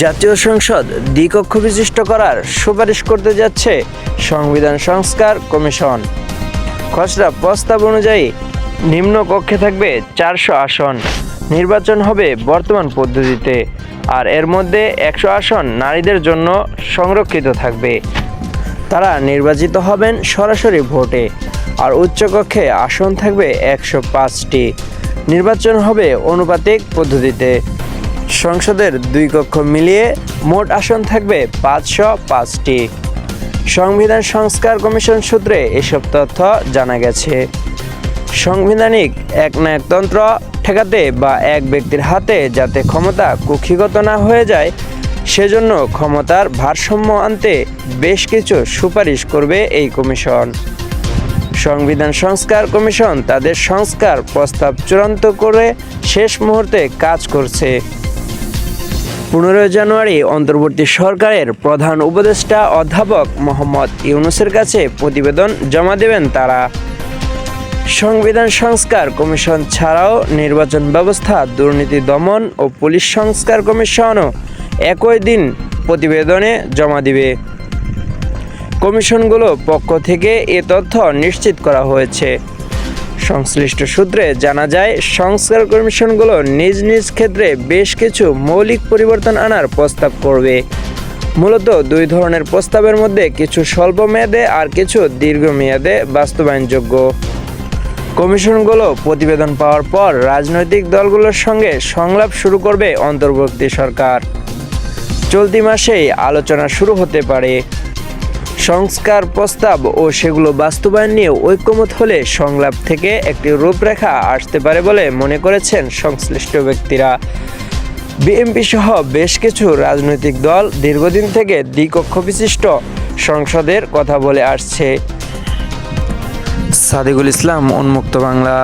জাতীয় সংসদ দ্বিকক্ষ বিশিষ্ট করার সুপারিশ করতে যাচ্ছে সংবিধান সংস্কার কমিশন। খসড়া প্রস্তাব অনুযায়ী নিম্ন কক্ষে থাকবে চারশো আসন। নির্বাচন হবে বর্তমান পদ্ধতিতে, আর এর মধ্যে একশো আসন নারীদের জন্য সংরক্ষিত থাকবে। তারা নির্বাচিত হবেন সরাসরি ভোটে, আর উচ্চকক্ষে আসন থাকবে একশো পাঁচটি। নির্বাচন হবে অনুপাতিক পদ্ধতিতে। সংসদের দুই কক্ষ মিলিয়ে মোট আসন থাকবে পাঁচশো পাঁচটি। সংবিধান সংস্কার কমিশন সূত্রে এসব তথ্য জানা গেছে। সাংবিধানিক একনায়কতন্ত্র ঠেকাতে বা এক ব্যক্তির হাতে যাতে ক্ষমতা কুক্ষিগত না হয়ে যায়, সেজন্য ক্ষমতার ভারসাম্য আনতে বেশ কিছু সুপারিশ করবে এই কমিশন। সংবিধান সংস্কার কমিশন তাদের সংস্কার প্রস্তাব চূড়ান্ত করে শেষ মুহূর্তে কাজ করছে। পনেরোই জানুয়ারি অন্তর্বর্তী সরকারের প্রধান উপদেষ্টা অধ্যাপক মোহাম্মদ ইউনুসের কাছে প্রতিবেদন জমা দেবেন তারা। সংবিধান সংস্কার কমিশন ছাড়াও নির্বাচন ব্যবস্থা, দুর্নীতি দমন ও পুলিশ সংস্কার কমিশনও একই দিন প্রতিবেদনে জমা দিবে। কমিশনগুলো পক্ষ থেকে এ তথ্য নিশ্চিত করা হয়েছে। সংশ্লিষ্ট সূত্রে জানা যায়, সংস্কার কমিশনগুলো নিজ নিজ ক্ষেত্রে বেশ কিছু মৌলিক পরিবর্তন আনার প্রস্তাব করবে। মূলত দুই ধরনের প্রস্তাবের মধ্যে কিছু স্বল্প মেয়াদে আর কিছু দীর্ঘমেয়াদে বাস্তবায়নযোগ্য। কমিশনগুলো প্রতিবেদন পাওয়ার পর রাজনৈতিক দলগুলোর সঙ্গে সংলাপ শুরু করবে অন্তর্বর্তী সরকার। চলতি মাসেই আলোচনা শুরু হতে পারে। সংস্কার প্রস্তাব ও সেগুলো বাস্তবায়ন নিয়ে ঐক্যমত হলে সংলাপ থেকে একটি রূপরেখা আসতে পারে বলে মনে করেছেন সংশ্লিষ্ট ব্যক্তিরা। বিএনপি সহ বেশ কিছু রাজনৈতিক দল দীর্ঘদিন থেকে দ্বিকক্ষ বিশিষ্ট সংসদের কথা বলে আসছে। সাদিকুল ইসলাম, উন্মুক্ত বাংলা।